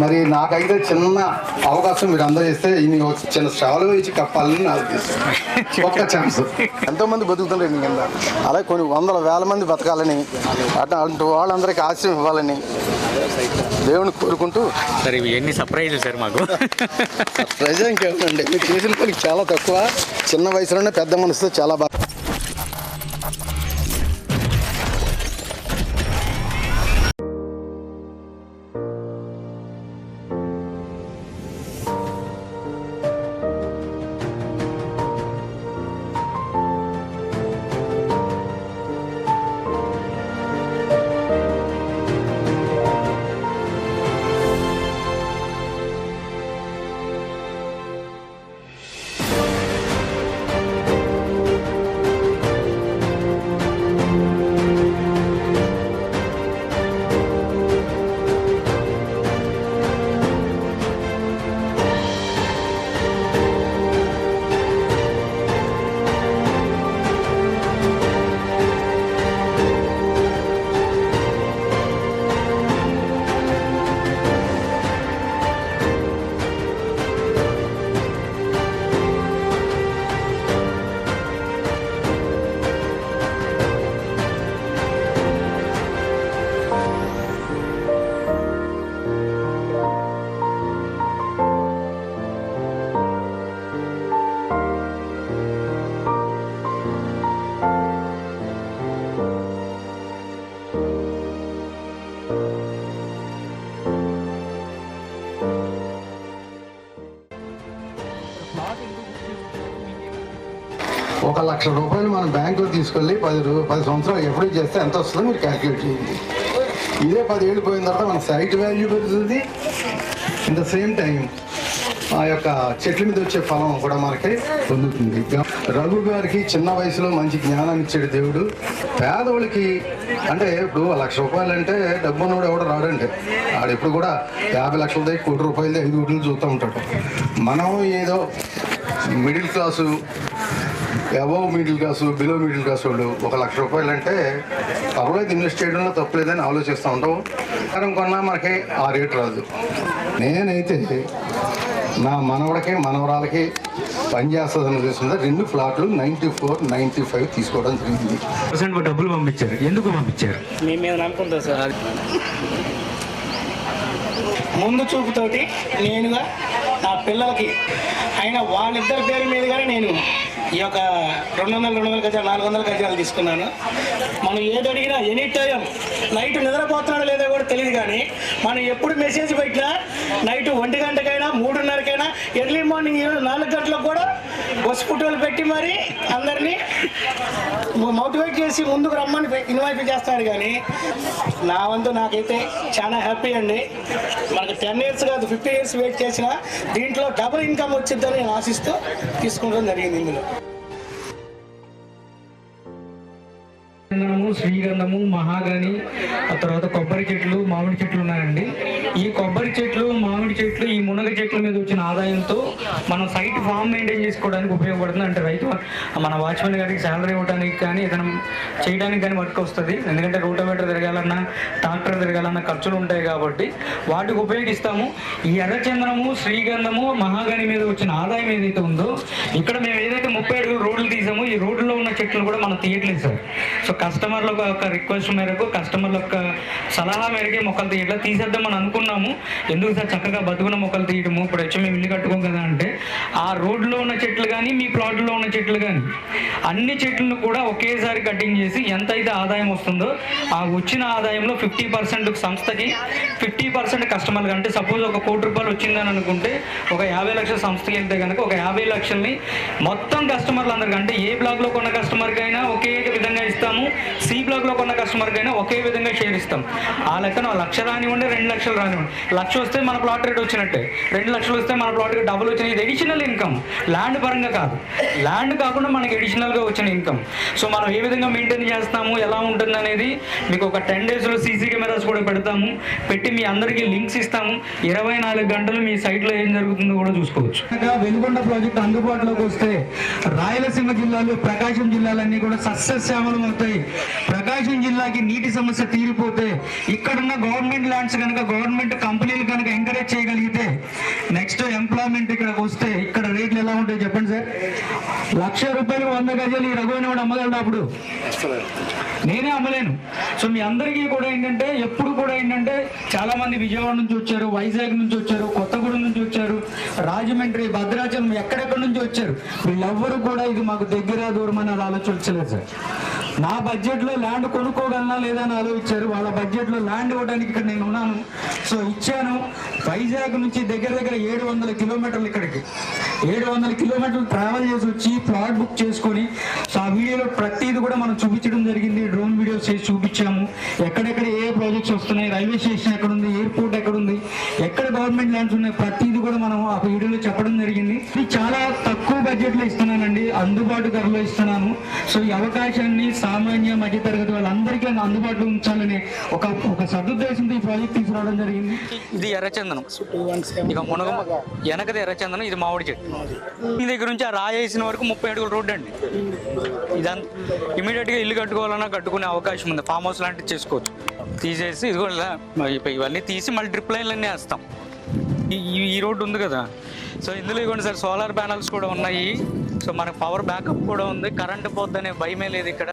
మరి నాకైతే చిన్న అవకాశం మీరు అందరూ ఇస్తే ఇన్ని ఒక చిన్న స్టాలు ఇచ్చి కప్పాలని నా ఉద్దేశం. ఒక్క ఛాన్స్ ఎంతో మంది బతుకుతుంటారు ఇంక కింద. అలాగే కొన్ని వందల వేల మంది బతకాలని అటు వాళ్ళందరికీ ఆశ్రయం ఇవ్వాలని దేవుని కోరుకుంటూ. సార్ ఇవి ఎన్ని సర్ప్రైజులు సార్ మాకు? ప్రజా ఇంకేమండి మీరు చేసిన పనికి చాలా తక్కువ. చిన్న వయసులోనే పెద్ద మనసుతో చాలా బాగా ఒక లక్ష రూపాయలు మనం బ్యాంకులో తీసుకెళ్ళి పది పది సంవత్సరాలు ఎప్పుడు చేస్తే ఎంత వస్తుందో మీరు క్యాల్కులేట్ చేయండి. ఇదే పది ఏళ్ళు పోయిన తర్వాత మన సైట్ వాల్యూ పెరుగుతుంది. ఇన్ ద సేమ్ టైం ఆ యొక్క చెట్ల మీద వచ్చే ఫలం కూడా మనకి పొందుతుంది. రఘు గారికి చిన్న వయసులో మంచి జ్ఞానం ఇచ్చాడు దేవుడు. పేదోళ్ళకి అంటే ఇప్పుడు లక్ష రూపాయలు అంటే డబ్బు ఉన్నవాడు రాడండి. ఆడు ఎప్పుడు కూడా యాభై లక్షలదే కోటి రూపాయలది ఐదు కోట్లు చూస్తూ ఉంటాడు. మనం ఏదో middle class above middle class below middle class వాళ్ళు ఒక లక్ష రూపాయలు అంటే పర్వాలేదు ఇన్వెస్ట్ చేయడంలో తప్పలేదని ఆలోచిస్తూ ఉంటాం. కానీ కొన్నా మనకి ఆ రేట్ రాదు. నేనైతే నా మనవడికి మనవరాలకి పనిచేస్తుందని చూసింది రెండు ఫ్లాట్లు నైంటీ ఫోర్ నైంటీ ఫైవ్ తీసుకోవడం జరిగింది. పర్సెంట్ డబ్బులు పంపించారు. ఎందుకు పంపించారు? సార్? ముందు చూపుతోటి నేనుగా నా పిల్లలకి అయినా వాళ్ళిద్దరి పేరు మీదుగానే నేను ఈ యొక్క రెండు వందల రెండు వందల గజాలు నాలుగు వందల గజాలు తీసుకున్నాను. మనం ఏది అడిగినా ఎనీ టైం నైట్ నిద్రపోతున్నాడో లేదో కూడా తెలియదు కానీ మనం ఎప్పుడు మెసేజ్ పెట్టినా నైట్ ఒంటి గంటకైనా మూడున్నరకైనా ఎర్లీ మార్నింగ్ నాలుగు గంటలకు కూడా బస్ ఫోటోలు పెట్టి మరి అందరినీ మోటివేట్ చేసి ముందుకు రమ్మని ఇన్వైట్ చేస్తాడు కానీ నా వంతు నాకైతే చాలా హ్యాపీ అండి. మనకు టెన్ ఇయర్స్ కాదు ఫిఫ్టీ ఇయర్స్ వెయిట్ చేసిన దీంట్లో డబుల్ ఇన్కమ్ వచ్చిందని నేను ఆశిస్తూ తీసుకోవడం జరిగింది ఇందులో. చందనము శ్రీగంధము మహాగని ఆ తర్వాత కొబ్బరి చెట్లు మామిడి చెట్లు ఉన్నాయండి. ఈ కొబ్బరి చెట్లు చెట్లు ఈ మునగ చెట్ల మీద వచ్చిన ఆదాయంతో మనం సైట్ ఫామ్ మెయింటైన్ చేసుకోవడానికి ఉపయోగపడుతుంది అంటే రైతు మన వాచ్మెన్ గారికి శాలరీ ఇవ్వడానికి కానీ ఏదైనా చేయడానికి కానీ వర్క్ వస్తుంది. ఎందుకంటే రోటోమీటర్ తిరగాలన్నా ట్రాక్టర్ తిరగాలన్నా ఖర్చులు ఉంటాయి కాబట్టి వాటికి ఉపయోగిస్తాము. ఈ ఎర్రచందనము శ్రీగంధము మహాగని మీద వచ్చిన ఆదాయం ఏదైతే ఉందో ఇక్కడ మేము ఏదైతే ముప్పై అడుగులు రోడ్లు తీసామో ఈ రోడ్లు చెట్లు కూడా మనం తీయట్లేదు సార్. సో కస్టమర్ల యొక్క రిక్వెస్ట్ మేరకు కస్టమర్ల యొక్క సలహా మేరకే మొక్కలు తీయట్లా తీసేద్దామని అనుకున్నాము. ఎందుకు సార్ చక్కగా బతుకున్న మొక్కలు తీయడము? ఇప్పుడు వచ్చి మేము ఇల్లు కట్టుకోం కదా అంటే ఆ రోడ్లో ఉన్న చెట్లు కానీ మీ ప్లాట్లో ఉన్న చెట్లు కానీ అన్ని చెట్లను కూడా ఒకేసారి కటింగ్ చేసి ఎంత అయితే ఆదాయం వస్తుందో ఆ వచ్చిన ఆదాయంలో ఫిఫ్టీ పర్సెంట్ సంస్థకి ఫిఫ్టీ పర్సెంట్ కస్టమర్కి అంటే సపోజ్ ఒక కోటి రూపాయలు వచ్చిందని అనుకుంటే ఒక యాభై లక్షల సంస్థకి వెళ్తే కనుక ఒక యాభై లక్షల్ని మొత్తం కస్టమర్లు అందరికీ అంటే ఏ బ్లాక్లో కొన్న కస్టమర్కి అయినా ఒకే విధంగా ఇస్తాము. సి బ్లాక్లో కొన్న కస్టమర్కి అయినా ఒకే విధంగా షేర్ ఇస్తాం. ఆ లెక్కన లక్ష రానివ్వండి రెండు లక్షలు రానివ్వండి. లక్ష వస్తే మన ప్లాట్ రేట్ వచ్చినట్టే. రెండు లక్షలు వస్తే మన ప్లాట్ రేట్ డబుల్ వచ్చినాయి ఇది ఎడిషనల్ ఇన్కమ్ ల్యాండ్ పరంగా కాదు. ల్యాండ్ కాకుండా మనకి అడిషనల్గా వచ్చిన ఇన్కమ్ సో మనం ఏ విధంగా మెయింటైన్ చేస్తాము ఎలా ఉంటుంది అనేది మీకు ఒక టెన్ డేస్లో సీసీ కెమెరాస్ కూడా పెడతాము. పెట్టి మీ అందరికీ లింక్స్ ఇస్తాము. ఇరవై నాలుగు గంటలు మీ సైట్లో ఏం జరుగుతుందో కూడా చూసుకోవచ్చు. వెలుగొండ ప్రాజెక్ట్ అందుబాటులోకి వస్తే రాయలసీమ జిల్లాలో ప్రకాశం జిల్లాలన్నీ కూడా సస్యశ్యామలం అవుతాయి. ప్రకాశం జిల్లాకి నీటి సమస్య తీరిపోతే ఇక్కడున్న గవర్నమెంట్ ల్యాండ్స్ కనుక గవర్నమెంట్ కంపెనీలు కనుక ఎంకరేజ్ చేయగలిగితే నెక్స్ట్ ఎంప్లాయ్మెంట్ ఇక్కడికి వస్తే ఇక్కడ రేట్లు ఎలా ఉంటాయి చెప్పండి సార్? లక్ష రూపాయలు వంద గజాలు ఈ రఘువైన వాడు అమ్మగలడు అప్పుడు? నేనే అమ్మలేను. సో మీ అందరికీ కూడా ఏంటంటే ఎప్పుడు కూడా ఏంటంటే చాలా మంది విజయవాడ నుంచి వచ్చారు వైజాగ్ నుంచి వచ్చారు కొత్తగూడెం నుంచి వచ్చారు రాజమండ్రి భద్రాచలం ఎక్కడెక్కడి నుంచి వచ్చారు? వీళ్ళెవ్వరూ కూడా ఇది మాకు దగ్గర దూరం అని ఆలోచించలేదు. సార్ నా బడ్జెట్లో ల్యాండ్ కొనుక్కోగలనా లేదా అని ఆలోచించారు. వాళ్ళ బడ్జెట్లో ల్యాండ్ ఇవ్వడానికి ఇక్కడ నేను ఉన్నాను. సో ఇచ్చాను. వైజాగ్ నుంచి దగ్గర దగ్గర ఏడు వందల కిలోమీటర్లు ఇక్కడికి. ఏడు వందల కిలోమీటర్లు ట్రావెల్ చేసి వచ్చి ప్లాట్ బుక్ చేసుకొని సో ఆ వీడియోలో ప్రతిది కూడా మనం చూపించడం జరిగింది. డ్రోన్ వీడియోస్ చేసి చూపించాము. ఎక్కడెక్కడ ఏ ప్రాజెక్ట్స్ వస్తున్నాయి రైల్వే స్టేషన్ ఎక్కడ ఉంది ఎయిర్పోర్ట్ ఎక్కడ ఉంది ఎక్కడ గవర్నమెంట్ ల్యాండ్స్ ఉన్నాయి ప్రతిది కూడా మనం ఆ వీడియోలో చెప్పడం జరిగింది. ఇది చాలా బడ్జెట్లో ఇస్తున్నానండి అందుబాటు ధరలో ఇస్తున్నాను. సో ఈ అవకాశాన్ని సామాన్య మధ్యతరగతి వాళ్ళందరికీ అందుబాటులో ఉంచాలని ఒక ఒక సదుద్దేశంతో ఈ ప్రాజెక్ట్ తీసుకురావడం జరిగింది. ఇది ఎర్రచందనం. ఇక మునగ వెనకది ఎర్రచందనం ఇది మామిడి చెట్టు. మీ దగ్గర నుంచి ఆ రాయి వేసిన వరకు ముప్పై అడుగుల రోడ్డు అండి. ఇదంతా ఇమీడియట్గా ఇల్లు కట్టుకోవాలన్నా కట్టుకునే అవకాశం ఉంది. ఫామ్ హౌస్ లాంటివి చేసుకోవచ్చు. తీసేసి ఇది కూడా ఇవన్నీ తీసి మళ్ళీ డ్రిప్ లైన్లు అన్నీ వేస్తాం. ఈ ఈ- ఈ రోడ్డు ఉంది కదా. సో ఇందులో ఇవ్వండి సార్ సోలార్ ప్యానల్స్ కూడా ఉన్నాయి. సో మనకు పవర్ బ్యాకప్ కూడా ఉంది. కరెంట్ పోద్దనే భయమే లేదు ఇక్కడ.